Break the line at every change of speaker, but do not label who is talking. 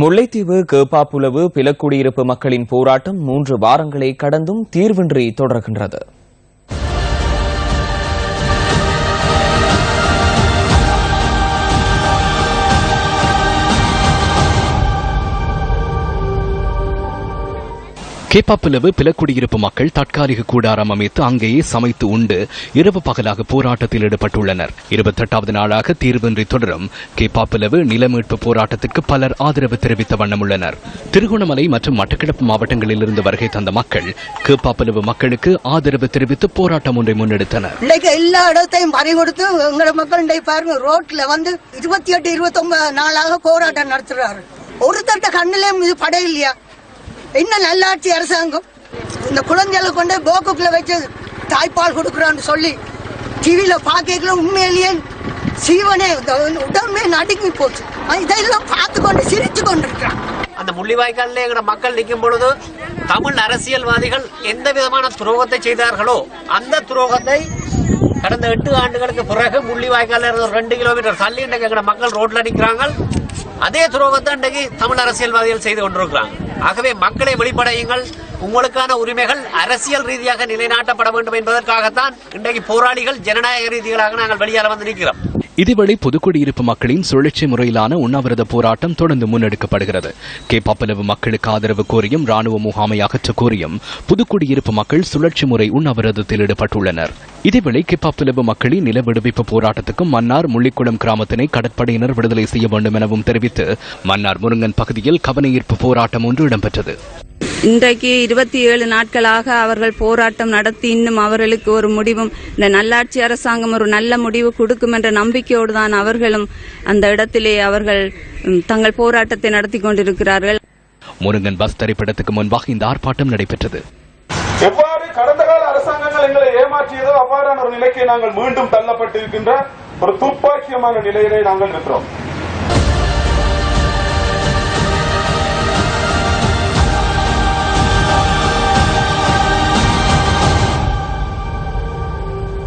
முல்லைத்தீவு கேப்பாப்புலவு பிலக்குடியிருப்பு மக்களின் போராட்டம் மூன்று வாரங்களை கடந்தும் தீர்வின்றி தொடர்கின்றது.
கேப்பாப்பிலவு பிலக்குடியிருப்பு மக்கள் தற்காலிக கூடாரம் அமைத்து அங்கேயே சமைத்து உண்டு இரவு பகலாக போராட்டத்தில் ஈடுபட்டுள்ளனர். இருபத்தெட்டாவது நாளாக தீர்வின்றி தொடரும் கேப்பாப்பிலவு நிலமீட்பு போராட்டத்திற்கு பலர் ஆதரவு தெரிவித்த வண்ணம் உள்ளனர் திருகோணமலை மற்றும் மட்டக்களப்பு மாவட்டங்களிலிருந்து வருகை தந்த மக்கள் கேப்பாப்பிலவு மக்களுக்கு ஆதரவு தெரிவித்து போராட்டம் ஒன்றை முன்னெடுத்தனர்.
இன்றைக்கு எல்லா இடத்தையும் பறிகொடுத்து எங்களோட மக்கள் இன்றைக்கு பாருங்க ரோட்ல வந்து இருபத்தி எட்டு இருபத்தி ஒன்பது நாளாக போராட்டம் நடத்துறாரு. ஒருத்தட்ட கண்ணிலையும் இது படையில்லையா இன்னும் நல்லாட்சி அரசாங்கம். இந்த குழந்தைகளை கொண்டு போக்குக்குள்ள வச்சு தாய்ப்பால் கொடுக்குறான்னு சொல்லி டிவியில பாக்கல உண்மையிலேயே சீவனே உடம்பே நடுங்கி போச்சு. இதெல்லாம் பார்த்து கொண்டு சிரித்து கொண்டிருக்கிறான்.
அந்த முள்ளிவாய்க்காலில் எங்கட மக்கள் நிற்கும் பொழுது தமிழ் அரசியல்வாதிகள் எந்த விதமான துரோகத்தை செய்தார்களோ அந்த துரோகத்தை கடந்த எட்டு ஆண்டுகளுக்கு பிறகு முள்ளிவாய்க்கால இருந்து ஒரு ரெண்டு கிலோமீட்டர் தள்ளி இன்றைக்கு எங்கட மக்கள் ரோட்ல நிற்கிறாங்க அதே துரோகத்தை இன்றைக்கு தமிழ் அரசியல்வாதிகள் செய்து கொண்டிருக்கிறாங்க. ஆகவே மக்களை வெளிப்படையுங்கள். உங்களுக்கான உரிமைகள் அரசியல் ரீதியாக நிலைநாட்டப்பட வேண்டும் என்பதற்காகத்தான் இன்றைக்கு போராளிகள் ஜனநாயக ரீதிகளாக நாங்கள் வெளியால வந்து நிற்கிறோம்
இதுவழி புதுக்குடியிருப்பு மக்களின் சுழற்சி முறையிலான உண்ணாவிரத போராட்டம் தொடர்ந்து முன்னெடுக்கப்படுகிறது. கே பப்பளவு மக்களுக்கு ஆதரவு கோரியும் ராணுவ முகாமை அகற்ற கோரியும் புதுக்குடியிருப்பு மக்கள் சுழற்சி முறை உண்ணாவிரதத்தில் ஈடுபட்டுள்ளனர். இதேவேளை கேப்பாப்பிலவு மக்களின் நில விடுவிப்பு போராட்டத்துக்கும் மன்னார் முள்ளிக்குளம் கிராமத்தினை கடற்படையினர் விடுதலை செய்ய வேண்டும் எனவும் தெரிவித்து மன்னார் முருங்கன் பகுதியில் கவனஈர்ப்பு போராட்டம் ஒன்று இடம்பெற்றது.
இன்றைக்கு இருபத்தி ஏழு நாட்களாக அவர்கள் போராட்டம் நடத்தி இன்னும் அவர்களுக்கு ஒரு முடிவும் இந்த நல்லாட்சி அரசாங்கம் ஒரு நல்ல முடிவு கொடுக்கும் என்ற நம்பிக்கையோடு தான் அவர்களும் அந்த இடத்திலே அவர்கள் தங்கள் போராட்டத்தை நடத்தி கொண்டிருக்கிறார்கள்.
முருங்கன் பஸ் திரைப்படத்துக்கு முன்பாக இந்த ஆர்ப்பாட்டம் நடைபெற்றது.
எவ்வாறு கடந்த ஏதோ அவ்வாறான ஒரு நிலைக்கு நாங்கள் மீண்டும் தள்ளப்பட்டிருக்கின்ற ஒரு துப்பாக்கியமான நிலையிலே நாங்கள் இருக்கிறோம்.